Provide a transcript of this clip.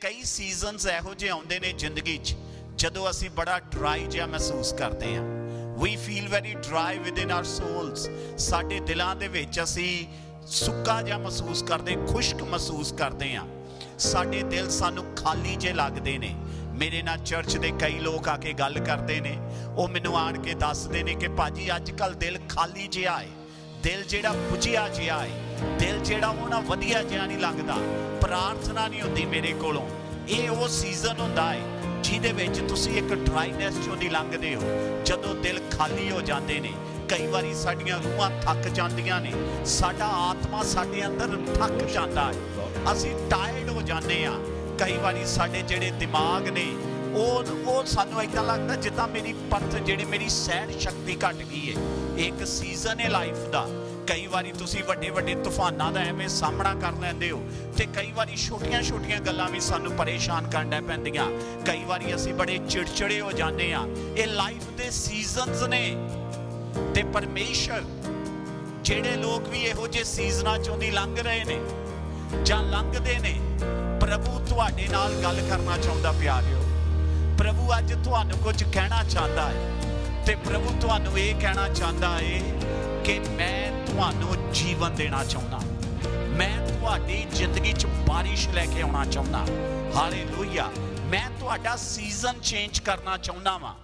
ਕਈ ਸੀਜ਼ਨਸ ਇਹੋ ਜਿਹੇ ਆਉਂਦੇ ਨੇ ਜ਼ਿੰਦਗੀ 'ਚ, ਜਦੋਂ ਅਸੀਂ ਬੜਾ ਡਰਾਈ ਜਿਹਾ ਮਹਿਸੂਸ ਕਰਦੇ ਹਾਂ। We feel very dry within our souls ਸਾਡੇ ਦਿਲਾਂ ਦੇ ਵਿੱਚ ਅਸੀਂ ਸੁੱਕਾ ਜਿਹਾ ਮਹਿਸੂਸ ਕਰਦੇ, ਖੁਸ਼ਕ ਮਹਿਸੂਸ ਕਰਦੇ ਹਾਂ। ਸਾਡੇ ਦਿਲ ਸਾਨੂੰ ਖਾਲੀ ਜੇ ਲੱਗਦੇ ਨੇ। ਮੇਰੇ ਨਾਲ ਚਰਚ ਦੇ ਕਈ ਲੋਕ ਆ ਕੇ ਗੱਲ ਕਰਦੇ ਨੇ। ਉਹ ਮੈਨੂੰ ਆਣ ਕੇ ਦੱਸਦੇ ਨੇ ਕਿ ਭਾਜੀ, ਅੱਜ ਕੱਲ ਦਿਲ ਖਾਲੀ ਜਿਹਾ ਹੈ। ਦਿਲ ਜਿਹੜਾ ਬੁਝਿਆ ਜਿਹਾ ਹੈ ਦਿਲ ਜਿਹੜਾ ਉਹ ਨਾ ਵਧੀਆ ਜਿਹਾ ਨਹੀਂ ਲੱਗਦਾ, ਪ੍ਰਾਰਥਨਾ ਨਹੀਂ ਹੁੰਦੀ ਮੇਰੇ ਕੋਲੋਂ। ਇਹ ਉਹ ਸੀਜ਼ਨ ਹੁੰਦਾ ਹੈ ਜਿਹਦੇ ਵਿੱਚ ਤੁਸੀਂ ਇੱਕ ਡਰਾਈਨੈਸ ਚੋਂ ਦੀ ਲੰਘਦੇ ਹੋ, ਜਦੋਂ ਦਿਲ ਖਾਲੀ ਹੋ ਜਾਂਦੇ ਨੇ। ਕਈ ਵਾਰੀ ਸਾਡੀਆਂ ਰੂਹਾਂ ਥੱਕ ਜਾਂਦੀਆਂ ਨੇ, ਸਾਡਾ ਆਤਮਾ ਸਾਡੇ ਅੰਦਰ ਥੱਕ ਜਾਂਦਾ ਹੈ ਅਸੀਂ ਟਾਇਰਡ ਹੋ ਜਾਂਦੇ ਆ ਕਈ ਵਾਰੀ ਸਾਡੇ ਜਿਹੜੇ ਦਿਮਾਗ ਨੇ, ਉਹ ਉਹ ਸਾਨੂੰ ਇਦਾਂ ਲੱਗਦਾ ਜਿੱਦਾਂ ਮੇਰੀ ਪਰਤ ਜਿਹੜੀ ਮੇਰੀ ਸਹਿਣ ਸ਼ਕਤੀ ਘਟ ਗਈ ਹੈ ਇੱਕ ਸੀਜ਼ਨ ਹੈ ਲਾਈਫ ਦਾ। ਕਈ ਵਾਰੀ ਤੁਸੀਂ ਵੱਡੇ ਵੱਡੇ ਤੂਫਾਨਾਂ ਦਾ ਐਵੇਂ ਸਾਹਮਣਾ ਕਰ ਲੈਂਦੇ ਹੋ ਤੇ ਕਈ ਵਾਰੀ ਛੋਟੀਆਂ-ਛੋਟੀਆਂ ਗੱਲਾਂ ਵੀ ਸਾਨੂੰ ਪਰੇਸ਼ਾਨ ਕਰਨਾ ਪੈਂਦੀਆਂ। ਕਈ ਵਾਰੀ ਅਸੀਂ ਬੜੇ ਚਿੜਚਿੜੇ ਹੋ ਜਾਂਦੇ ਆ ਇਹ ਲਾਈਫ ਦੇ ਸੀਜ਼ਨਸ ਨੇ। ਤੇ ਪਰਮੇਸ਼ਰ, ਜਿਹੜੇ ਲੋਕ ਵੀ ਇਹੋ ਜਿਹੇ ਸੀਜ਼ਨਾਂ ਚੋਂ ਦੀ ਲੰਘ ਰਹੇ ਨੇ ਜਾਂ ਲੰਘਦੇ ਨੇ, ਪ੍ਰਭੂ ਤੁਹਾਡੇ ਨਾਲ ਗੱਲ ਕਰਨਾ ਚਾਹੁੰਦਾ ਪਿਆਰਿਓ। ਪ੍ਰਭੂ ਅੱਜ ਤੁਹਾਨੂੰ ਕੁਝ ਕਹਿਣਾ ਚਾਹੁੰਦਾ ਹੈ ਤੇ ਪ੍ਰਭੂ ਤੁਹਾਨੂੰ ਇਹ ਕਹਿਣਾ ਚਾਹੁੰਦਾ ਹੈ ਕਿ ਮੈਂ ਤੁਹਾਨੂੰ ਜੀਵਨ ਦੇਣਾ ਚਾਹੁੰਦਾ। ਮੈਂ ਤੁਹਾਡੀ ਜ਼ਿੰਦਗੀ 'ਚ ਬਾਰਿਸ਼ ਲੈ ਕੇ ਆਉਣਾ ਚਾਹੁੰਦਾ। ਹਾਲੇਲੂਇਆ ਮੈਂ ਤੁਹਾਡਾ ਸੀਜ਼ਨ ਚੇਂਜ ਕਰਨਾ ਚਾਹੁੰਦਾ ਵਾਂ।